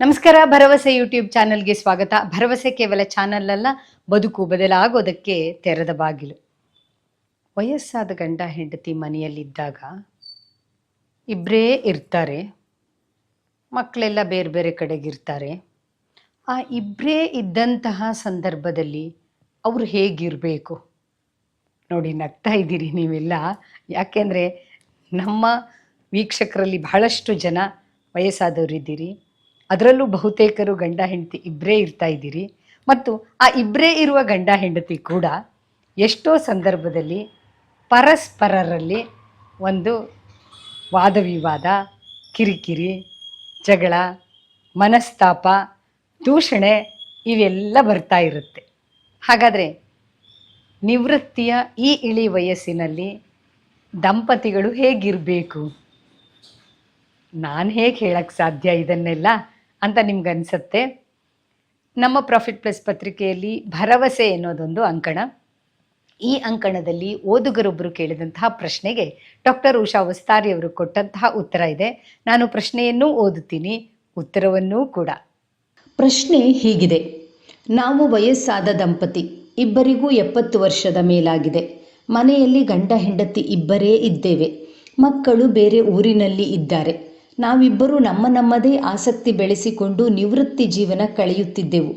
ನಮಸ್ಕಾರ, ಭರವಸೆ ಯೂಟ್ಯೂಬ್ ಚಾನೆಲ್ಗೆ ಸ್ವಾಗತ. ಭರವಸೆ ಕೇವಲ ಚಾನಲ್ ಅಲ್ಲ, ಬದುಕು ಬದಲಾಗೋದಕ್ಕೆ ತೆರೆದ ಬಾಗಿಲು. ವಯಸ್ಸಾದ ಗಂಡ ಹೆಂಡತಿ ಮನೆಯಲ್ಲಿದ್ದಾಗ ಇಬ್ಬರೇ ಇರ್ತಾರೆ, ಮಕ್ಕಳೆಲ್ಲ ಬೇರೆ ಬೇರೆ ಕಡೆಗಿರ್ತಾರೆ. ಆ ಇಬ್ಬರೇ ಇದ್ದಂತಹ ಸಂದರ್ಭದಲ್ಲಿ ಅವರು ಹೇಗಿರಬೇಕು? ನೋಡಿ, ನಗ್ತಾ ಇದ್ದೀರಿ ನೀವೆಲ್ಲ. ಯಾಕೆಂದರೆ ನಮ್ಮ ವೀಕ್ಷಕರಲ್ಲಿ ಬಹಳಷ್ಟು ಜನ ವಯಸ್ಸಾದವರಿದ್ದೀರಿ. ಅದರಲ್ಲೂ ಬಹುತೇಕರು ಗಂಡ ಹೆಂಡತಿ ಇಬ್ಬರೇ ಇರ್ತಾ ಇದ್ದೀರಿ. ಮತ್ತು ಆ ಇಬ್ಬರೇ ಇರುವ ಗಂಡ ಹೆಂಡತಿ ಕೂಡ ಎಷ್ಟೋ ಸಂದರ್ಭದಲ್ಲಿ ಪರಸ್ಪರರಲ್ಲಿ ಒಂದು ವಾದವಿವಾದ, ಕಿರಿಕಿರಿ, ಜಗಳ, ಮನಸ್ತಾಪ, ದೂಷಣೆ ಇವೆಲ್ಲ ಬರ್ತಾ ಇರುತ್ತೆ. ಹಾಗಾದರೆ ನಿವೃತ್ತಿಯ ಈ ಇಳಿ ವಯಸ್ಸಿನಲ್ಲಿ ದಂಪತಿಗಳು ಹೇಗಿರಬೇಕು? ನಾನು ಹೇಗೆ ಹೇಳಕ್ಕೆ ಸಾಧ್ಯ ಇದನ್ನೆಲ್ಲ? ಅಂತ ನಿಮ್ಗೆ ಅನಿಸುತ್ತೆ ನಮ್ಮ ಪ್ರಾಫಿಟ್ ಪ್ಲಸ್ ಪತ್ರಿಕೆಯಲ್ಲಿ ಭರವಸೆ ಎನ್ನೋದೊಂದು ಅಂಕಣ. ಈ ಅಂಕಣದಲ್ಲಿ ಓದುಗರೊಬ್ಬರು ಕೇಳಿದಂತಹ ಪ್ರಶ್ನೆಗೆ ಡಾಕ್ಟರ್ ಉಷಾ ವಸ್ತಾರಿ ಅವರು ಕೊಟ್ಟಂತಹ ಉತ್ತರ ಇದೆ. ನಾನು ಪ್ರಶ್ನೆಯನ್ನೂ ಓದುತ್ತೀನಿ, ಉತ್ತರವನ್ನೂ ಕೂಡ. ಪ್ರಶ್ನೆ ಹೀಗಿದೆ. ನಾವು ವಯಸ್ಸಾದ ದಂಪತಿ, ಇಬ್ಬರಿಗೂ ಎಪ್ಪತ್ತು ವರ್ಷದ ಮೇಲಾಗಿದೆ. ಮನೆಯಲ್ಲಿ ಗಂಡ ಹೆಂಡತಿ ಇಬ್ಬರೇ ಇದ್ದೇವೆ. ಮಕ್ಕಳು ಬೇರೆ ಊರಿನಲ್ಲಿ ಇದ್ದಾರೆ. ನಾವಿಬ್ಬರು ನಮ್ಮ ನಮ್ಮದೇ ಆಸಕ್ತಿ ಬೆಳೆಸಿಕೊಂಡು ನಿವೃತ್ತಿ ಜೀವನ ಕಳೆಯುತ್ತಿದ್ದೆವು.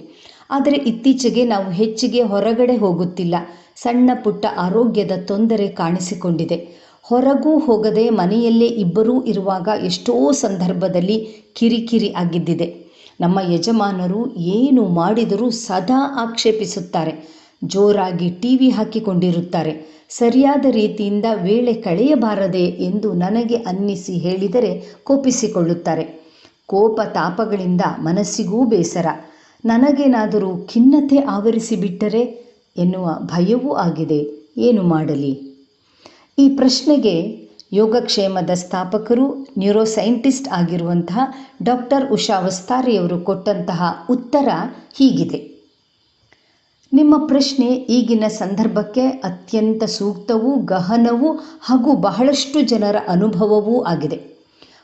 ಆದರೆ ಇತ್ತೀಚೆಗೆ ನಾವು ಹೆಚ್ಚಿಗೆ ಹೊರಗಡೆ ಹೋಗುತ್ತಿಲ್ಲ. ಸಣ್ಣ ಪುಟ್ಟ ಆರೋಗ್ಯದ ತೊಂದರೆ ಕಾಣಿಸಿಕೊಂಡಿದೆ. ಹೊರಗೂ ಹೋಗದೆ ಮನೆಯಲ್ಲೇ ಇಬ್ಬರೂ ಇರುವಾಗ ಎಷ್ಟೋ ಸಂದರ್ಭದಲ್ಲಿ ಕಿರಿಕಿರಿ ಆಗಿದ್ದಿದೆ. ನಮ್ಮ ಯಜಮಾನರು ಏನು ಮಾಡಿದರೂ ಸದಾ ಆಕ್ಷೇಪಿಸುತ್ತಾರೆ. ಜೋರಾಗಿ ಟಿವಿ ಹಾಕಿಕೊಂಡಿರುತ್ತಾರೆ. ಸರಿಯಾದ ರೀತಿಯಿಂದ ವೇಳೆ ಕಳೆಯಬಾರದೆ ಎಂದು ನನಗೆ ಅನ್ನಿಸಿ ಹೇಳಿದರೆ ಕೋಪಿಸಿಕೊಳ್ಳುತ್ತಾರೆ. ಕೋಪ ತಾಪಗಳಿಂದ ಮನಸ್ಸಿಗೂ ಬೇಸರ. ನನಗೇನಾದರೂ ಖಿನ್ನತೆ ಆವರಿಸಿಬಿಟ್ಟರೆ ಎನ್ನುವ ಭಯವೂ ಆಗಿದೆ. ಏನು ಮಾಡಲಿ? ಈ ಪ್ರಶ್ನೆಗೆ ಯೋಗಕ್ಷೇಮದ ಸ್ಥಾಪಕರು ನ್ಯೂರೋ ಸೈಂಟಿಸ್ಟ್ ಆಗಿರುವಂತಹ ಡಾಕ್ಟರ್ ಉಷಾ ವಸ್ತಾರಿಯವರು ಕೊಟ್ಟಂತಹ ಉತ್ತರ ಹೀಗಿದೆ. ನಿಮ್ಮ ಪ್ರಶ್ನೆ ಈಗಿನ ಸಂದರ್ಭಕ್ಕೆ ಅತ್ಯಂತ ಸೂಕ್ತವೂ, ಗಹನವೂ ಹಾಗೂ ಬಹಳಷ್ಟು ಜನರ ಅನುಭವವೂ ಆಗಿದೆ.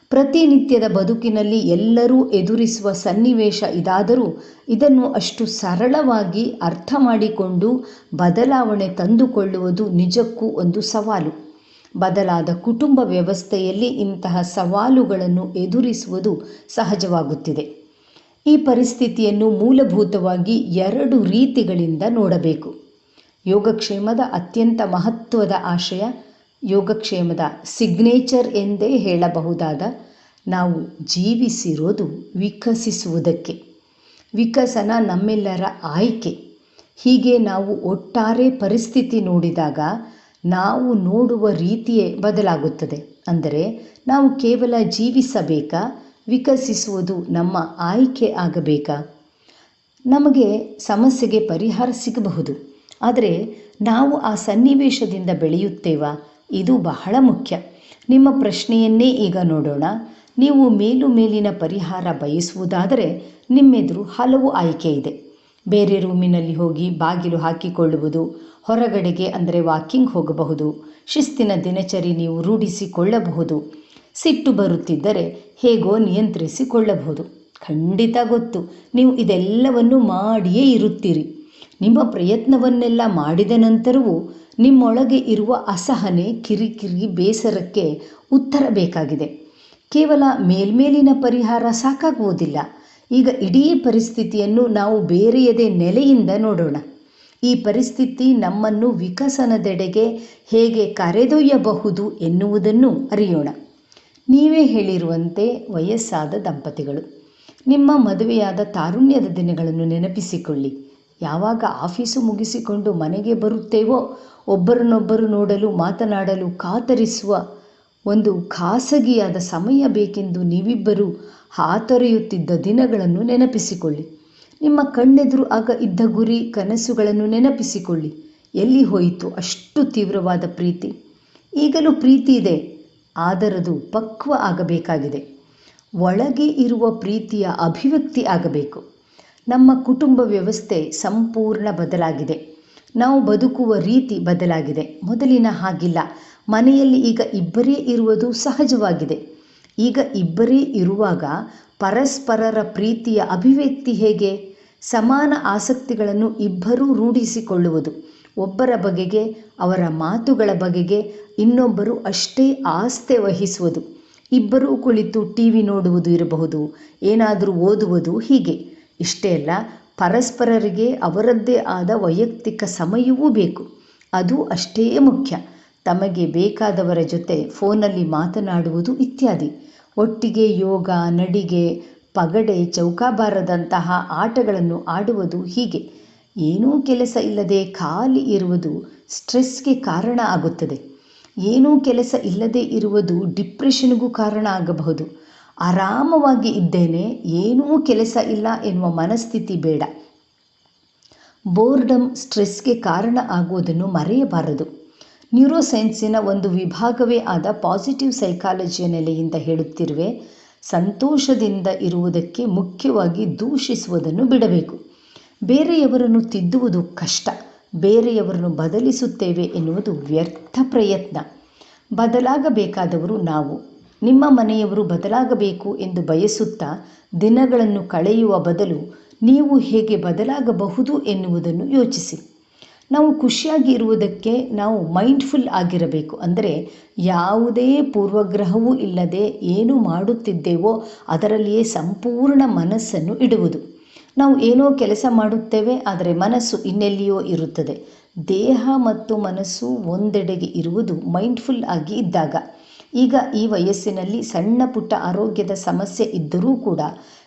ಪ್ರತಿನಿತ್ಯದ ಬದುಕಿನಲ್ಲಿ ಎಲ್ಲರೂ ಎದುರಿಸುವ ಸನ್ನಿವೇಶ ಇದಾದರೂ ಇದನ್ನು ಅಷ್ಟು ಸರಳವಾಗಿ ಅರ್ಥ ಮಾಡಿಕೊಂಡು ಬದಲಾವಣೆ ತಂದುಕೊಳ್ಳುವುದು ನಿಜಕ್ಕೂ ಒಂದು ಸವಾಲು. ಬದಲಾದ ಕುಟುಂಬ ವ್ಯವಸ್ಥೆಯಲ್ಲಿ ಇಂತಹ ಸವಾಲುಗಳನ್ನು ಎದುರಿಸುವುದು ಸಹಜವಾಗುತ್ತಿದೆ. ಈ ಪರಿಸ್ಥಿತಿಯನ್ನು ಮೂಲಭೂತವಾಗಿ ಎರಡು ರೀತಿಗಳಿಂದ ನೋಡಬೇಕು. ಯೋಗಕ್ಷೇಮದ ಅತ್ಯಂತ ಮಹತ್ವದ ಆಶಯ, ಯೋಗಕ್ಷೇಮದ ಸಿಗ್ನೇಚರ್ ಎಂದೇ ಹೇಳಬಹುದಾದ ನಾವು ಜೀವಿಸಿರೋದು ವಿಕಸಿಸುವುದಕ್ಕೆ. ವಿಕಸನ ನಮ್ಮೆಲ್ಲರ ಆಯ್ಕೆ. ಹೀಗೆ ನಾವು ಒಟ್ಟಾರೆ ಪರಿಸ್ಥಿತಿ ನೋಡಿದಾಗ ನಾವು ನೋಡುವ ರೀತಿಯೇ ಬದಲಾಗುತ್ತದೆ. ಅಂದರೆ ನಾವು ಕೇವಲ ಜೀವಿಸಬೇಕಾ? ವಿಕಸಿಸುವುದು ನಮ್ಮ ಆಯ್ಕೆ ಆಗಬೇಕಾ? ನಮಗೆ ಸಮಸ್ಯೆಗೆ ಪರಿಹಾರ ಸಿಗಬಹುದು. ಆದರೆ ನಾವು ಆ ಸನ್ನಿವೇಶದಿಂದ ಬೆಳೆಯುತ್ತೇವಾ? ಇದು ಬಹಳ ಮುಖ್ಯ. ನಿಮ್ಮ ಪ್ರಶ್ನೆಯನ್ನೇ ಈಗ ನೋಡೋಣ. ನೀವು ಮೇಲು ಮೇಲಿನ ಪರಿಹಾರ ಬಯಸುವುದಾದರೆ ನಿಮ್ಮೆದುರು ಹಲವು ಆಯ್ಕೆ ಇದೆ. ಬೇರೆ ರೂಮಿನಲ್ಲಿ ಹೋಗಿ ಬಾಗಿಲು ಹಾಕಿಕೊಳ್ಳುವುದು, ಹೊರಗಡೆಗೆ ಅಂದರೆ ವಾಕಿಂಗ್ ಹೋಗಬಹುದು, ಶಿಸ್ತಿನ ದಿನಚರಿ ನೀವು ರೂಢಿಸಿಕೊಳ್ಳಬಹುದು ಸಿಟ್ಟು ಬರುತ್ತಿದ್ದರೆ ಹೇಗೋ ನಿಯಂತ್ರಿಸಿಕೊಳ್ಳಬಹುದು. ಖಂಡಿತ ಗೊತ್ತು, ನೀವು ಇದೆಲ್ಲವನ್ನು ಮಾಡಿಯೇ ಇರುತ್ತೀರಿ. ನಿಮ್ಮ ಪ್ರಯತ್ನವನ್ನೆಲ್ಲ ಮಾಡಿದ ನಂತರವೂ ನಿಮ್ಮೊಳಗೆ ಇರುವ ಅಸಹನೆ, ಕಿರಿಕಿರಿ, ಬೇಸರಕ್ಕೆ ಉತ್ತರ ಬೇಕಾಗಿದೆ. ಕೇವಲ ಮೇಲ್ಮೇಲಿನ ಪರಿಹಾರ ಸಾಕಾಗುವುದಿಲ್ಲ. ಈಗ ಇಡೀ ಪರಿಸ್ಥಿತಿಯನ್ನು ನಾವು ಬೇರೆಯದೇ ನೆಲೆಯಿಂದ ನೋಡೋಣ. ಈ ಪರಿಸ್ಥಿತಿ ನಮ್ಮನ್ನು ವಿಕಸನದೆಡೆಗೆ ಹೇಗೆ ಕರೆದೊಯ್ಯಬಹುದು ಎನ್ನುವುದನ್ನು ಅರಿಯೋಣ. ನೀವೇ ಹೇಳಿರುವಂತೆ ವಯಸ್ಸಾದ ದಂಪತಿಗಳು. ನಿಮ್ಮ ಮದುವೆಯಾದ ತಾರುಣ್ಯದ ದಿನಗಳನ್ನು ನೆನಪಿಸಿಕೊಳ್ಳಿ. ಯಾವಾಗ ಆಫೀಸು ಮುಗಿಸಿಕೊಂಡು ಮನೆಗೆ ಬರುತ್ತೇವೋ ಒಬ್ಬರನ್ನೊಬ್ಬರು ನೋಡಲು, ಮಾತನಾಡಲು, ಕಾತರಿಸುವ ಒಂದು ಖಾಸಗಿಯಾದ ಸಮಯ ಬೇಕೆಂದು ನೀವಿಬ್ಬರು ಹಾತೊರೆಯುತ್ತಿದ್ದ ದಿನಗಳನ್ನು ನೆನಪಿಸಿಕೊಳ್ಳಿ. ನಿಮ್ಮ ಕಣ್ಣೆದುರು ಆಗ ಇದ್ದ ಗುರಿ, ಕನಸುಗಳನ್ನು ನೆನಪಿಸಿಕೊಳ್ಳಿ. ಎಲ್ಲಿ ಹೋಯಿತು ಅಷ್ಟು ತೀವ್ರವಾದ ಪ್ರೀತಿ. ಈಗಲೂ ಪ್ರೀತಿ ಇದೆ. ಆದರದು ಪಕ್ವ ಆಗಬೇಕಾಗಿದೆ. ಒಳಗೆ ಇರುವ ಪ್ರೀತಿಯ ಅಭಿವ್ಯಕ್ತಿ ಆಗಬೇಕು. ನಮ್ಮ ಕುಟುಂಬ ವ್ಯವಸ್ಥೆ ಸಂಪೂರ್ಣ ಬದಲಾಗಿದೆ. ನಾವು ಬದುಕುವ ರೀತಿ ಬದಲಾಗಿದೆ. ಮೊದಲಿನ ಹಾಗಿಲ್ಲ. ಮನೆಯಲ್ಲಿ ಈಗ ಇಬ್ಬರೇ ಇರುವುದು ಸಹಜವಾಗಿದೆ. ಈಗ ಇಬ್ಬರೇ ಇರುವಾಗ ಪರಸ್ಪರರ ಪ್ರೀತಿಯ ಅಭಿವ್ಯಕ್ತಿ ಹೇಗೆ? ಸಮಾನ ಆಸಕ್ತಿಗಳನ್ನು ಇಬ್ಬರೂ ರೂಢಿಸಿಕೊಳ್ಳುವುದು. ಒಬ್ಬರ ಬಗೆಗೆ, ಅವರ ಮಾತುಗಳ ಬಗೆಗೆ ಇನ್ನೊಬ್ಬರು ಅಷ್ಟೇ ಆಸ್ತೆ ವಹಿಸುವುದು. ಇಬ್ಬರೂ ಕುಳಿತು ಟಿ ವಿ ನೋಡುವುದು ಇರಬಹುದು, ಏನಾದರೂ ಓದುವುದು ಹೀಗೆ. ಇಷ್ಟೇ ಅಲ್ಲ, ಪರಸ್ಪರರಿಗೆ ಅವರದ್ದೇ ಆದ ವೈಯಕ್ತಿಕ ಸಮಯವೂ ಬೇಕು. ಅದು ಅಷ್ಟೇ ಮುಖ್ಯ. ತಮಗೆ ಬೇಕಾದವರ ಜೊತೆ ಫೋನಲ್ಲಿ ಮಾತನಾಡುವುದು ಇತ್ಯಾದಿ. ಒಟ್ಟಿಗೆ ಯೋಗ, ನಡಿಗೆ, ಪಗಡೆ, ಚೌಕಾಬಾರದಂತಹ ಆಟಗಳನ್ನು ಆಡುವುದು ಹೀಗೆ. ಏನೂ ಕೆಲಸ ಇಲ್ಲದೆ ಖಾಲಿ ಇರುವುದು ಸ್ಟ್ರೆಸ್ಗೆ ಕಾರಣ ಆಗುತ್ತದೆ. ಏನೂ ಕೆಲಸ ಇಲ್ಲದೆ ಇರುವುದು ಡಿಪ್ರೆಷನ್ಗೂ ಕಾರಣ ಆಗಬಹುದು. ಆರಾಮವಾಗಿ ಇದ್ದೇನೆ, ಏನೂ ಕೆಲಸ ಇಲ್ಲ ಎನ್ನುವ ಮನಸ್ಥಿತಿ ಬೇಡ. ಬೋರ್ಡಮ್ ಸ್ಟ್ರೆಸ್ಗೆ ಕಾರಣ ಆಗುವುದನ್ನು ಮರೆಯಬಾರದು. ನ್ಯೂರೋಸೈನ್ಸಿನ ಒಂದು ವಿಭಾಗವೇ ಆದ ಪಾಸಿಟಿವ್ ಸೈಕಾಲಜಿಯ ನೆಲೆಯಿಂದ ಹೇಳುತ್ತಿರುವೆ, ಸಂತೋಷದಿಂದ ಇರುವುದಕ್ಕೆ ಮುಖ್ಯವಾಗಿ ದೂಷಿಸುವುದನ್ನು ಬಿಡಬೇಕು. ಬೇರೆಯವರನ್ನು ತಿದ್ದುವುದು ಕಷ್ಟ. ಬೇರೆಯವರನ್ನು ಬದಲಿಸುತ್ತೇವೆ ಎನ್ನುವುದು ವ್ಯರ್ಥ ಪ್ರಯತ್ನ. ಬದಲಾಗಬೇಕಾದವರು ನಾವು. ನಿಮ್ಮ ಮನೆಯವರು ಬದಲಾಗಬೇಕು ಎಂದು ಬಯಸುತ್ತಾ ದಿನಗಳನ್ನು ಕಳೆಯುವ ಬದಲು ನೀವು ಹೇಗೆ ಬದಲಾಗಬಹುದು ಎನ್ನುವುದನ್ನು ಯೋಚಿಸಿ. ನಾವು ಖುಷಿಯಾಗಿ ಇರುವುದಕ್ಕೆ ನಾವು ಮೈಂಡ್ಫುಲ್ ಆಗಿರಬೇಕು. ಅಂದರೆ ಯಾವುದೇ ಪೂರ್ವಗ್ರಹವೂ ಇಲ್ಲದೆ ಏನು ಮಾಡುತ್ತಿದ್ದೇವೋ ಅದರಲ್ಲಿಯೇ ಸಂಪೂರ್ಣ ಮನಸ್ಸನ್ನು ಇಡುವುದು. ನಾವು ಏನೋ ಕೆಲಸ ಮಾಡುತ್ತೇವೆ, ಆದರೆ ಮನಸ್ಸು ಇನ್ನೆಲ್ಲಿಯೋ ಇರುತ್ತದೆ. ದೇಹ ಮತ್ತು ಮನಸ್ಸು ಒಂದೆಡೆಗೆ ಇರುವುದು ಮೈಂಡ್ಫುಲ್ ಆಗಿ ಇದ್ದಾಗ. ಈಗ ಈ ವಯಸ್ಸಿನಲ್ಲಿ ಸಣ್ಣ ಪುಟ್ಟ ಆರೋಗ್ಯದ ಸಮಸ್ಯೆ ಇದ್ದರೂ ಕೂಡ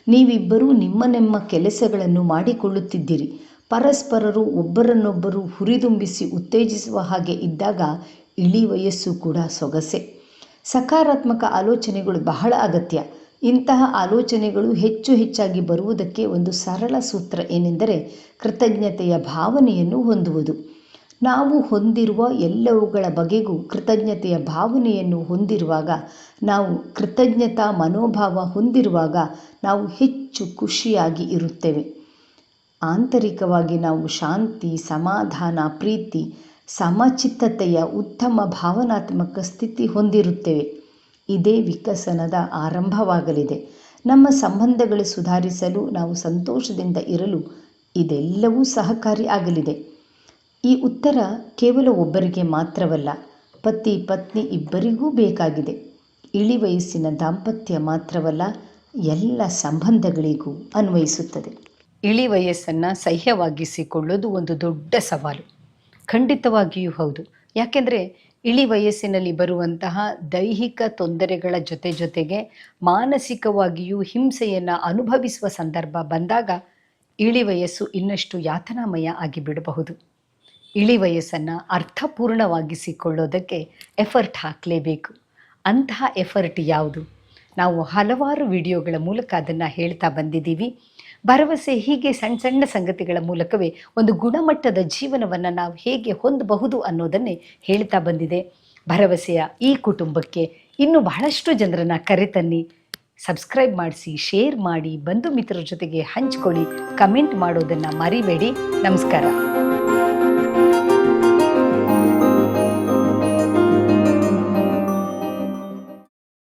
ನೀವಿಬ್ಬರೂ ನಿಮ್ಮ ನಿಮ್ಮ ಕೆಲಸಗಳನ್ನು ಮಾಡಿಕೊಳ್ಳುತ್ತಿದ್ದೀರಿ. ಪರಸ್ಪರರು ಒಬ್ಬರನ್ನೊಬ್ಬರು ಹುರಿದುಂಬಿಸಿ ಉತ್ತೇಜಿಸುವ ಹಾಗೆ ಇದ್ದಾಗ ಇಳಿ ವಯಸ್ಸು ಕೂಡ ಸೊಗಸೆ. ಸಕಾರಾತ್ಮಕ ಆಲೋಚನೆಗಳು ಬಹಳ ಅಗತ್ಯ. ಇಂತಹ ಆಲೋಚನೆಗಳು ಹೆಚ್ಚು ಹೆಚ್ಚಾಗಿ ಬರುವುದಕ್ಕೆ ಒಂದು ಸರಳ ಸೂತ್ರ ಏನೆಂದರೆ ಕೃತಜ್ಞತೆಯ ಭಾವನೆಯನ್ನು ಹೊಂದುವುದು. ನಾವು ಹೊಂದಿರುವ ಎಲ್ಲವುಗಳ ಬಗೆಗೂ ಕೃತಜ್ಞತೆಯ ಭಾವನೆಯನ್ನು ಹೊಂದಿರುವಾಗ, ನಾವು ಕೃತಜ್ಞತಾ ಮನೋಭಾವ ಹೊಂದಿರುವಾಗ ನಾವು ಹೆಚ್ಚು ಖುಷಿಯಾಗಿ ಇರುತ್ತೇವೆ. ಆಂತರಿಕವಾಗಿ ನಾವು ಶಾಂತಿ, ಸಮಾಧಾನ, ಪ್ರೀತಿ, ಸಮಚಿತ್ತತೆಯ ಉತ್ತಮ ಭಾವನಾತ್ಮಕ ಸ್ಥಿತಿ ಹೊಂದಿರುತ್ತೇವೆ. ಇದೇ ವಿಕಸನದ ಆರಂಭವಾಗಲಿದೆ. ನಮ್ಮ ಸಂಬಂಧಗಳು ಸುಧಾರಿಸಲು ನಾವು ಸಂತೋಷದಿಂದ ಇರಲು ಇದೆಲ್ಲವೂ ಸಹಕಾರಿ ಆಗಲಿದೆ. ಈ ಉತ್ತರ ಕೇವಲ ಒಬ್ಬರಿಗೆ ಮಾತ್ರವಲ್ಲ, ಪತಿ ಪತ್ನಿ ಇಬ್ಬರಿಗೂ ಬೇಕಾಗಿದೆ. ಇಳಿ ವಯಸ್ಸಿನ ದಾಂಪತ್ಯ ಮಾತ್ರವಲ್ಲ, ಎಲ್ಲ ಸಂಬಂಧಗಳಿಗೂ ಅನ್ವಯಿಸುತ್ತದೆ. ಇಳಿ ವಯಸ್ಸನ್ನು ಸಹ್ಯವಾಗಿಸಿಕೊಳ್ಳೋದು ಒಂದು ದೊಡ್ಡ ಸವಾಲು. ಖಂಡಿತವಾಗಿಯೂ ಹೌದು. ಯಾಕೆಂದರೆ ಇಳಿ ವಯಸ್ಸಿನಲ್ಲಿ ಬರುವಂತಹ ದೈಹಿಕ ತೊಂದರೆಗಳ ಜೊತೆ ಜೊತೆಗೆ ಮಾನಸಿಕವಾಗಿಯೂ ಹಿಂಸೆಯನ್ನು ಅನುಭವಿಸುವ ಸಂದರ್ಭ ಬಂದಾಗ ಇಳಿ ವಯಸ್ಸು ಇನ್ನಷ್ಟು ಯಾತನಾಮಯ ಆಗಿಬಿಡಬಹುದು ಇಳಿ ವಯಸ್ಸನ್ನು ಅರ್ಥಪೂರ್ಣವಾಗಿಸಿಕೊಳ್ಳೋದಕ್ಕೆ ಎಫರ್ಟ್ ಹಾಕಲೇಬೇಕು. ಅಂತಹ ಎಫರ್ಟ್ ಯಾವುದು? ನಾವು ಹಲವಾರು ವಿಡಿಯೋಗಳ ಮೂಲಕ ಅದನ್ನು ಹೇಳ್ತಾ ಬಂದಿದ್ದೀವಿ. ಭರವಸೆ ಹೀಗೆ ಸಣ್ಣ ಸಣ್ಣ ಸಂಗತಿಗಳ ಮೂಲಕವೇ ಒಂದು ಗುಣಮಟ್ಟದ ಜೀವನವನ್ನು ನಾವು ಹೇಗೆ ಹೊಂದಬಹುದು ಅನ್ನೋದನ್ನೇ ಹೇಳ್ತಾ ಬಂದಿದೆ. ಭರವಸೆಯ ಈ ಕುಟುಂಬಕ್ಕೆ ಇನ್ನೂ ಬಹಳಷ್ಟು ಜನರನ್ನ ಕರೆತನ್ನಿ. ಸಬ್ಸ್ಕ್ರೈಬ್ ಮಾಡಿಸಿ, ಶೇರ್ ಮಾಡಿ, ಬಂಧು ಮಿತ್ರರ ಜೊತೆಗೆ ಹಂಚ್ಕೊಳ್ಳಿ, ಕಮೆಂಟ್ ಮಾಡೋದನ್ನು ಮರಿಬೇಡಿ. ನಮಸ್ಕಾರ.